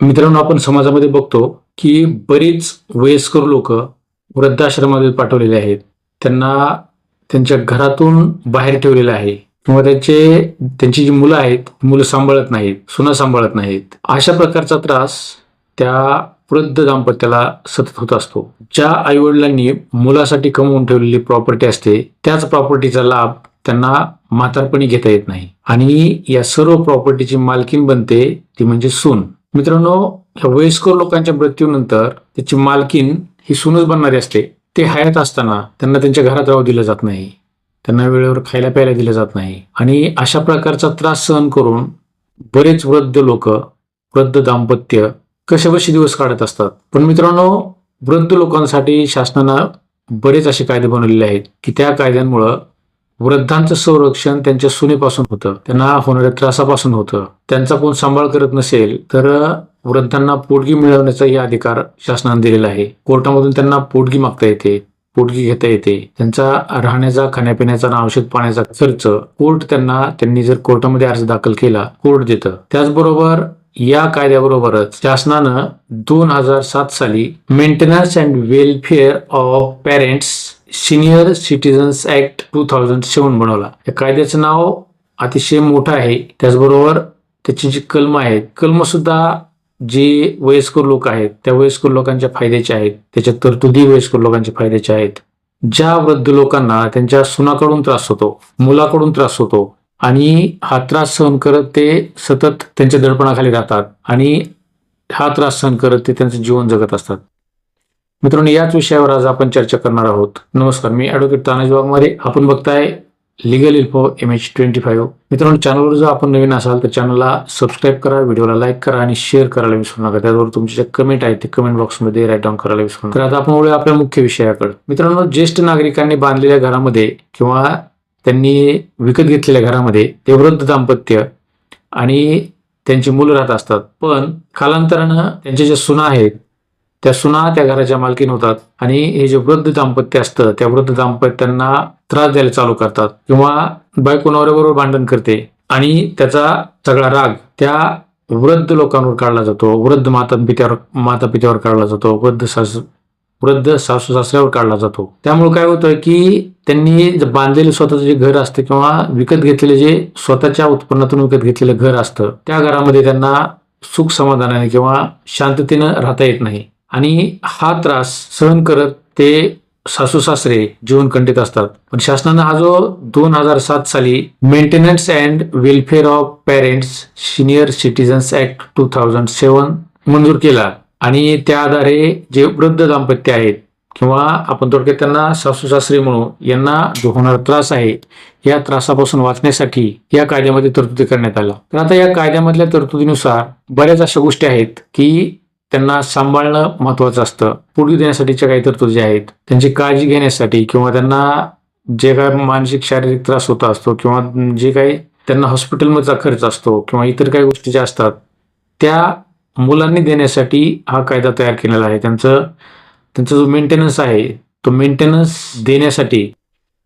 मित्रांनो आपण समाजामध्ये बघतो की बरीच वयस्कर लोक वृद्धाश्रमामध्ये पाठवलेले आहेत. त्यांना त्यांच्या घरातून बाहेर ठेवलेलं आहे. किंवा त्यांचे त्यांची जी मुलं आहेत मुलं सांभाळत नाहीत सुना सांभाळत नाहीत. अशा प्रकारचा त्रास त्या वृद्ध दाम्पत्याला सतत होत असतो. ज्या आईवडिलांनी मुलासाठी कमवून ठेवलेली प्रॉपर्टी असते त्याच प्रॉपर्टीचा लाभ त्यांना म्हातारपणी घेता येत नाही. आणि या सर्व प्रॉपर्टीची मालकीन बनते ती म्हणजे सून. मित्रांनो या वयस्कर लोकांच्या मृत्यूनंतर त्याची मालकीन ही सूनच बनणारी असते. ते हयात असताना त्यांना त्यांच्या घरात राहू दिलं जात नाही. त्यांना वेळेवर खायला प्यायला दिलं जात नाही. आणि अशा प्रकारचा त्रास सहन करून बरेच वृद्ध लोक वृद्ध दाम्पत्य कशाबशी दिवस काढत असतात? पण मित्रांनो वृद्ध लोकांसाठी शासनानं बरेच असे कायदे बनवलेले आहेत की त्या कायद्यांमुळं वृद्धांचं संरक्षण त्यांच्या सुनेपासून होतं. त्यांना होणाऱ्या त्रासापासून होतं. त्यांचा कोण सांभाळ करत नसेल तर वृद्धांना पोटगी मिळवण्याचाही अधिकार शासनाने दिलेला आहे. कोर्टामधून त्यांना पोटगी मागता येते पोटगी घेता येते. त्यांचा राहण्याचा खाण्यापिण्याचा आणि औषध पाण्याचा खर्च कोर्ट त्यांना त्यांनी जर कोर्टामध्ये अर्ज दाखल केला कोर्ट देतं. त्याचबरोबर या कायद्याबरोबरच शासनानं दोन हजार सात साली maintenance and welfare of parents senior citizens act two thousand seven बनवला. या कायद्याचं नाव अतिशय मोठं आहे. त्याचबरोबर त्याची जी कलम आहेत कलम सुद्धा जे वयस्कर लोक आहेत त्या वयस्कर लोकांच्या फायद्याचे आहेत. त्याच्या तरतुदी वयस्कर लोकांच्या फायद्याच्या आहेत. ज्या वृद्ध लोकांना त्यांच्या सुनाकडून त्रास होतो मुलाकडून त्रास होतो आणि हा त्रास सहन करत ते सतत त्यांच्या दडपणाखाली राहतात आणि हा त्रास सहन करत ते त्यांचं जीवन जगत असतात. मित्रांनो याच विषयावर आज आपण चर्चा करणार आहोत. नमस्कार मी ॲडव्होकेट तानाजी वाघमारे. आपण बघताय legal info M H twenty five मित्रांनो चॅनलवर जर आपण नवीन असाल तर चॅनलला सबस्क्राईब करा व्हिडिओला लाईक करा आणि शेअर करायला विसरू नका. त्याचबरोबर तुमचे जे कमेंट आहेत ते कमेंट बॉक्समध्ये राईट डाऊन करायला विसरू नका. तर आता आपण वळूया आपल्या मुख्य विषयाकडे. मित्रांनो ज्येष्ठ नागरिकांनी बांधलेल्या घरामध्ये किंवा त्यांनी विकत घेतलेल्या घरामध्ये ते वृद्ध दाम्पत्य आणि त्यांची मुलं राहत असतात. पण कालांतरानं त्यांच्या ज्या सुना आहेत त्या सुना त्या घराच्या मालकीन होतात. आणि हे जे वृद्ध दाम्पत्य असतं त्या वृद्ध दाम्पत्यांना त्रास द्यायला चालू करतात किंवा बायको नवऱ्याबरोबर भांडण करते. आणि त्याचा सगळा राग त्या वृद्ध लोकांवर काढला जातो. वृद्ध माता पित्यावर माता पित्यावर काढला जातो. वृद्ध सासू वृद्ध सासू सासऱ्यावर काढला जातो. त्यामुळे काय होतं की त्यांनी बांधलेले स्वतःचं जे घर असतं किंवा विकत घेतलेले जे स्वतःच्या उत्पन्नातून विकत घेतलेलं घर असतं त्या घरामध्ये त्यांना सुख समाधानाने किंवा शांततेनं राहता येत नाही. आणि हा त्रास सहन करत ते सासू सासरे जीवन कंटित असतात. पण शासनानं हा जो दोन हजार सात साली maintenance and welfare of parents senior citizens act two thousand seven मंजूर केला. आणि त्या आधारे जे वृद्ध दाम्पत्य आहेत किंवा आपण थोडक्यात त्यांना सासू सासरे म्हणू यांना जो होणारा त्रास आहे या त्रासापासून वाचण्यासाठी या कायद्यामध्ये तरतुदी करण्यात आल्या. तर आता या कायद्यामधल्या तरतुदीनुसार बऱ्याच अशा गोष्टी आहेत की त्यांना सांभाळणं महत्वाचं असतं. पुढे देण्यासाठीच्या काही तरतुदी आहेत. त्यांची काळजी घेण्यासाठी किंवा त्यांना जे काय मानसिक शारीरिक त्रास होत असतो किंवा जे काही त्यांना हॉस्पिटलमधचा खर्च असतो किंवा इतर काही गोष्टी ज्या असतात त्या मुलांनी देण्यासाठी हा कायदा तयार केलेला आहे. त्यांचं त्यांचा जो मेंटेनन्स आहे तो मेंटेनन्स देण्यासाठी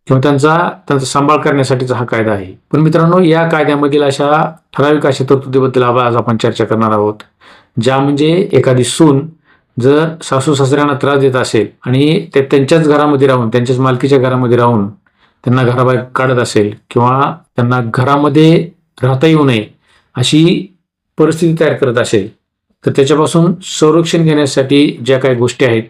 किंवा त्यांचा त्यांचा सांभाळ करण्यासाठीचा हा कायदा आहे. पण मित्रांनो या कायद्यामधील अशा ठराविक अशा तरतुदीबद्दल आज आपण चर्चा करणार आहोत. ज्या म्हणजे एखादी सून जर सासू सासऱ्यांना त्रास देत असेल आणि ते त्यांच्याच घरामध्ये राहून त्यांच्याच मालकीच्या घरामध्ये राहून त्यांना घराबाहेर काढत असेल किंवा त्यांना घरामध्ये राहता येऊ नये अशी परिस्थिती तयार करत असेल तर त्याच्यापासून संरक्षण घेण्यासाठी ज्या काही गोष्टी आहेत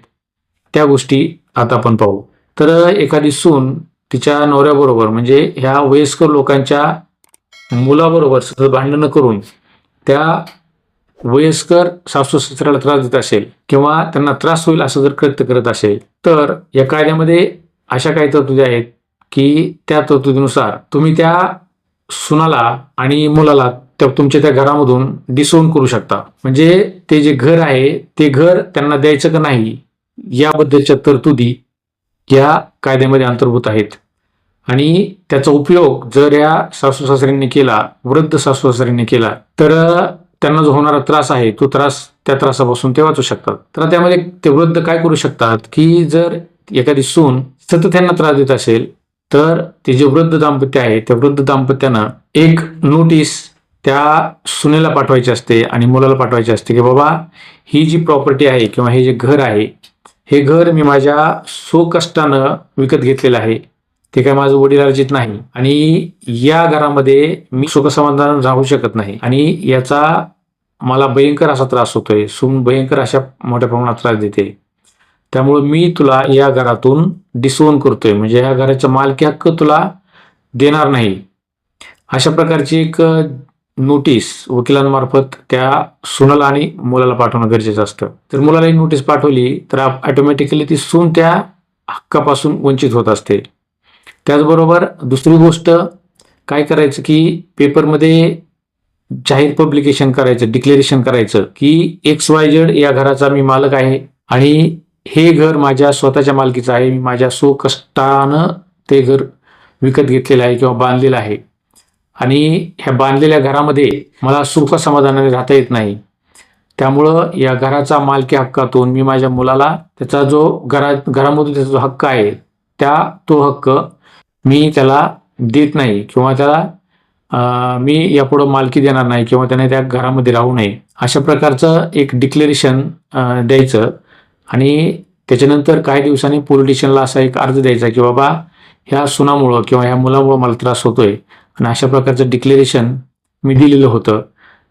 त्या गोष्टी आता आपण पाहू. तर एखादी सून तिच्या नवऱ्याबरोबर म्हणजे ह्या वयस्कर लोकांच्या मुलाबरोबर सतत भांडणं करून त्या वयस्कर सासू सासऱ्याला त्रास देत असेल किंवा त्यांना त्रास होईल असं जर कृत्य करत असेल तर या कायद्यामध्ये अशा काही तरतुदी आहेत की त्या तरतुदीनुसार तुम्ही त्या सुनाला आणि मुलाला त्या तुमच्या त्या घरामधून डिसोन करू शकता. म्हणजे ते जे घर आहे ते घर त्यांना द्यायचं का नाही याबद्दलच्या तरतुदी या कायद्यामध्ये अंतर्भूत आहेत. आणि त्याचा उपयोग जर या सासू सासऱ्यांनी केला वृद्ध सासू सासऱ्यांनी केला तर त्यांना जो होणारा त्रास आहे तो त्रास त्या त्रासापासून ते वाचू शकतात. तर त्यामध्ये ते वृद्ध काय करू शकतात की जर एखादी सून सतत त्यांना त्रास देत असेल तर ते जे वृद्ध दाम्पत्य आहे त्या वृद्ध दाम्पत्यानं एक नोटीस त्या सुनेला पाठवायची असते आणि मुलाला पाठवायची असते की बाबा ही जी प्रॉपर्टी आहे किंवा हे जे घर आहे हे घर मी माझ्या स्वकष्टानं विकत घेतलेलं आहे. ते काय माझं वडिलार्जित नाही आणि या घरामध्ये मी सुखसमाधान राहू शकत नाही आणि याचा मला भयंकर असा त्रास होतोय. सून भयंकर अशा मोठ्या प्रमाणात त्रास देते. त्यामुळे मी तुला या घरातून डिसोन करतोय. म्हणजे या घराचा मालकी हक्क तुला देणार नाही. अशा प्रकारची एक नोटीस वकिलांमार्फत त्या सुनाला आणि मुलाला पाठवणं गरजेचं असतं. जर मुलाला ही नोटीस पाठवली तर ऑटोमॅटिकली ती सून त्या हक्कापासून वंचित होत असते. त्याचबरोबर दुसरी गोष्ट काय करायचं की पेपरमध्ये जाहीर पब्लिकेशन करायचं डिक्लेरेशन करायचं की एक्स वाय झेड या घराचा मी मालक आहे आणि हे घर माझ्या स्वतःच्या मालकीचं आहे. मी माझ्या स्वकष्टानं ते घर विकत घेतलेलं आहे किंवा बांधलेलं आहे. आणि ह्या बांधलेल्या घरामध्ये मला सुख समाधानाने राहता येत नाही. त्यामुळं या घराचा मालकी हक्कातून मी माझ्या मुलाला त्याचा जो घरा घरामधून त्याचा जो हक्क आहे त्या तो हक्क मी त्याला देत नाही किंवा त्याला मी यापुढं मालकी देणार नाही किंवा त्याने त्या घरामध्ये राहू नये अशा प्रकारचं एक डिक्लेरेशन द्यायचं. आणि त्याच्यानंतर काही दिवसांनी पोलिटिशियनला असा एक अर्ज द्यायचा की बाबा ह्या सुनामुळं किंवा ह्या मुलामुळं मला त्रास होतोय. आणि अशा प्रकारचं डिक्लेरेशन मी दिलेलं होतं.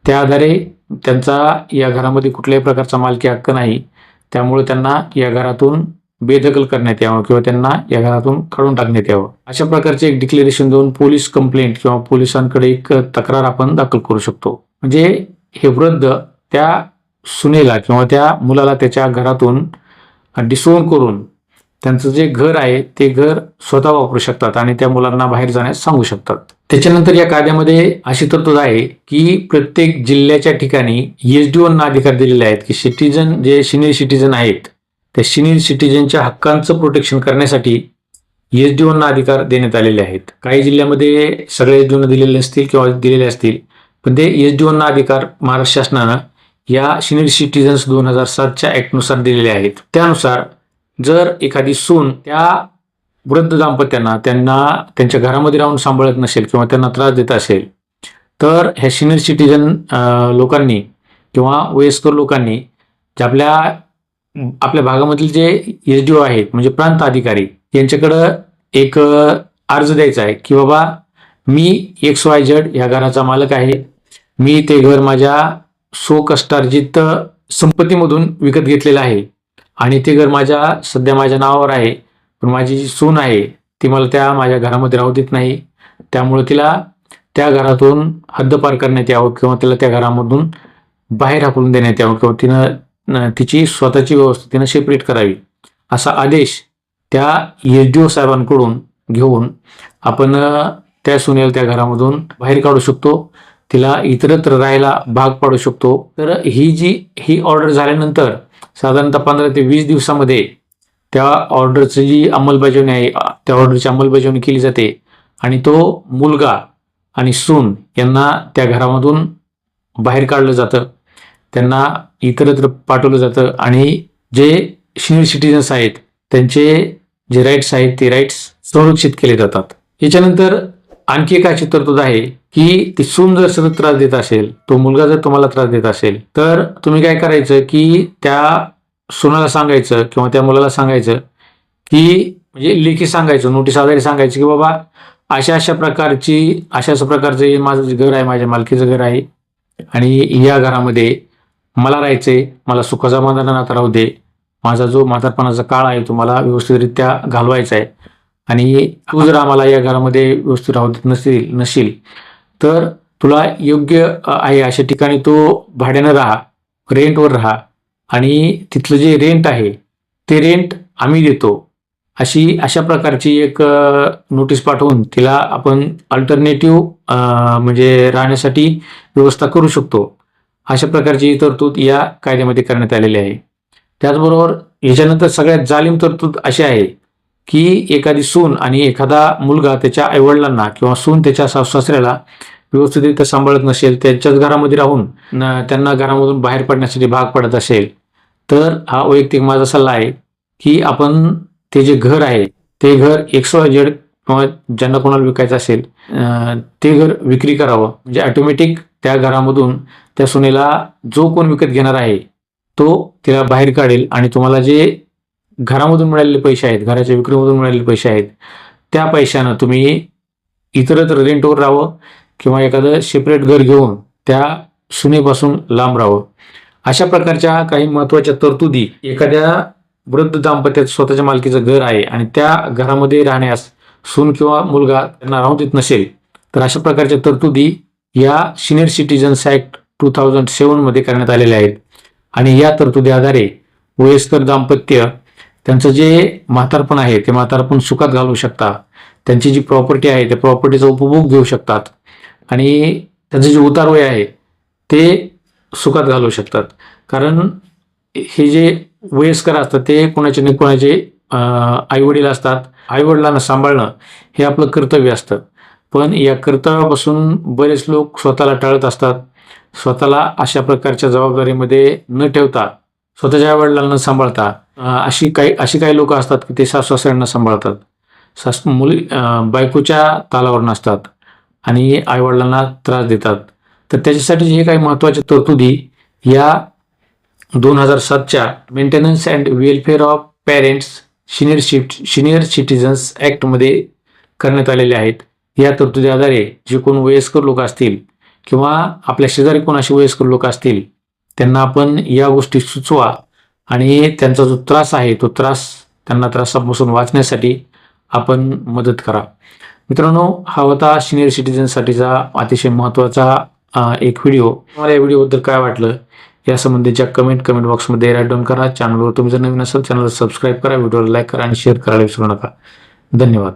त्या आधारे त्यांचा या घरामध्ये कुठल्याही प्रकारचा मालकी हक्क नाही. त्यामुळे त्यांना या घरातून बेदखल करण्यात यावं किंवा त्यांना या घरातून काढून टाकण्यात यावं. अशा प्रकारचे एक डिक्लेरेशन देऊन पोलीस कंप्लेंट किंवा पोलिसांकडे एक तक्रार आपण दाखल करू शकतो. म्हणजे हे वृद्ध त्या सुनेला किंवा त्या मुलाला त्याच्या घरातून डिसोन करून त्यांचं जे घर आहे ते घर स्वतः वापरू शकतात आणि त्या मुलांना बाहेर जाण्यास सांगू शकतात. त्याच्यानंतर या कायद्यामध्ये अशी तरतूद आहे की प्रत्येक जिल्ह्याच्या ठिकाणी एस डी अधिकार दिलेले आहेत की सिटीजन जे सिनियर सिटीजन आहेत त्या सिनियर सिटीजनच्या हक्कांचं प्रोटेक्शन करण्यासाठी एस डी अधिकार देण्यात आलेले आहेत. काही जिल्ह्यामध्ये सगळे एस डी दिलेले असतील किंवा दिलेले असतील पण ते एस डी अधिकार महाराष्ट्र शासनानं या सिनियर सिटीजन्स दोन हजार सातच्या ॲक्टनुसार दिलेले आहेत. त्यानुसार जर एखादी सून त्या वृद्ध दाम्पत्यांना त्यांना त्यांच्या घरामध्ये राहून सांभाळत नसेल किंवा त्यांना त्रास देत असेल तर ह्या सिनियर सिटीजन लोकांनी किंवा वयस्कर लोकांनी जे आपल्या आपल्या भागामधील जे एस डी ओ आहेत म्हणजे प्रांत अधिकारी यांच्याकडं एक अर्ज द्यायचा आहे की बाबा मी एक्स वाय झेड ह्या घराचा मालक आहे. मी ते घर माझ्या स्वकष्टार्जित संपत्तीमधून विकत घेतलेलं आहे. आणि ते घर माझ्या सध्या माझ्या नावावर आहे. पण माझी जी सून आहे ती मला त्या माझ्या घरामध्ये राहू देत नाही. त्यामुळे तिला त्या घरातून हद्दपार करण्यात यावं किंवा तिला त्या घरामधून बाहेर हाकलून देण्यात यावं किंवा तिनं तिची स्वतःची व्यवस्था तिनं सेपरेट करावी. असा आदेश त्या एस डी ओ साहेबांकडून घेऊन आपण त्या सुनेला त्या घरामधून बाहेर काढू शकतो. तिला इतरत्र राहायला भाग पाडू शकतो. तर ही जी ही ऑर्डर झाल्यानंतर साधारणतः पंधरा ते वीस दिवसामध्ये त्या ऑर्डरची जी अंमलबजावणी आहे त्या ऑर्डरची अंमलबजावणी केली जाते. आणि तो मुलगा आणि सून यांना त्या घरामधून बाहेर काढलं जातं. त्यांना इतरत्र पाठवलं जातं. आणि जे सिनियर सिटीजन्स आहेत त्यांचे जे राईट्स आहेत ते राईट्स संरक्षित केले जातात. याच्यानंतर आणखी एक अशी तरतूद आहे की ती सून जर सतत त्रास देत असेल तो मुलगा जर तुम्हाला त्रास देत असेल तर तुम्ही काय करायचं की त्या सुनाला सांगायचं किंवा त्या मुलाला सांगायचं की म्हणजे लेखी सांगायचं नोटीस आधारे सांगायचं की बाबा अशा अशा प्रकारची अशा अशा प्रकारचं हे माझं घर आहे माझ्या मालकीचं घर आहे आणि या घरामध्ये मला राहायचंय मला सुखसमाधानात राहू दे. माझा जो म्हातारपणाचा काळ आहे तो मला व्यवस्थितरित्या घालवायचा आहे. आणि तू जर आम्हाला या घरामध्ये व्यवस्थित राहू देत नसेल नशील तर तुला योग्य आहे अशा ठिकाणी तो भाड्यानं राहा रेंटवर राहा. आणि तिथलं जे रेंट आहे ते रेंट आम्ही देतो. अशी अशा प्रकारची एक नोटीस पाठवून तिला आपण अल्टरनेटिव्ह म्हणजे राहण्यासाठी व्यवस्था करू शकतो. अशा प्रकारची तरतूद या कायद्यामध्ये करण्यात आलेली आहे. त्याचबरोबर याच्यानंतर सगळ्यात जालीम तरतूद अशी आहे की एखादी सून आणि एखादा मुलगा त्याच्या आईवडिलांना किंवा सून त्याच्या सासऱ्याला व्यवस्थितरित्या सांभाळत नसेल त्यांच्याच घरामध्ये राहून न- त्यांना घरामधून बाहेर पडण्यासाठी भाग पडत असेल तर हा वैयक्तिक माझा सल्ला आहे की आपण ते जे घर आहे ते घर एक्स वाय किंवा ज्यांना कोणाला विकायचं असेल ते घर विक्री करावं. म्हणजे ऑटोमॅटिक त्या घरामधून त्या सुनेला जो कोण विकत घेणार आहे तो तिला बाहेर काढेल आणि तुम्हाला जे घरामधून मिळालेले पैसे आहेत घराच्या विक्रीमधून मिळालेले पैसे आहेत त्या पैशानं तुम्ही इतरत्र रेंटवर राहावं किंवा एखादं सेपरेट घर घेऊन त्या सुनेपासून लांब राहावं. अशा प्रकारच्या काही महत्त्वाच्या तरतुदी एखाद्या वृद्ध दाम्पत्यात स्वतःच्या मालकीचं घर आहे आणि त्या घरामध्ये राहण्यास सून किंवा मुलगा त्यांना राहून देत नसेल तर अशा प्रकारच्या तरतुदी या senior citizens act two thousand सेवनमध्ये करण्यात आलेल्या आहेत. आणि या तरतुदी आधारे वयस्कर दाम्पत्य त्यांचं जे म्हातारपण आहे ते म्हातारपण सुखात घालवू शकता त्यांची जी प्रॉपर्टी आहे त्या प्रॉपर्टीचा उपभोग घेऊ शकतात. आणि त्यांचं जे उतार वय आहे ते सुखात घालवू शकतात. कारण हे जे वयस्कर असतात ते कोणाचे नाही कोणाचे आईवडील असतात. आईवडिलांना सांभाळणं हे आपलं कर्तव्य असतं. पण या कर्तव्यापासून बरेच लोक स्वतःला टाळत असतात. स्वतःला अशा प्रकारच्या जबाबदारीमध्ये न ठेवता स्वतःच्या वडिलांना सांभाळता. अशी काही अशी काही लोक असतात की ते सासू सांभाळतात. सास मुली बायकोच्या तालावर नसतात आणि आईवडिलांना त्रास देतात. तर त्याच्यासाठी जे काही महत्त्वाच्या तरतुदी या दोन हजार सातच्या maintenance and welfare of parents senior shift senior citizens ॲक्टमध्ये करण्यात आलेले आहेत. या तरतुदी आधारे जे कोण वयस्कर लोक असतील किंवा आपल्या शेजारी कोण असे वयस्कर लोक असतील त्यांना आपण या गोष्टी सुचवा आणि त्यांचा जो त्रास आहे तो त्रास त्यांना त्रासापासून वाचण्यासाठी आपण मदत करा. मित्रांनो हा होता सिनियर सिटीजनसाठीचा अतिशय महत्त्वाचा एक व्हिडिओ तुम्हाला या व्हिडिओबद्दल काय वाटलं? या संबंधीच्या कमेंट कमेंट बॉक्समध्ये राईट डाऊन करा. चॅनलवर तुम्ही जर नवीन असाल चॅनलला सबस्क्राईब करा. व्हिडिओला लाईक करा आणि शेअर करायला विसरू नका. धन्यवाद.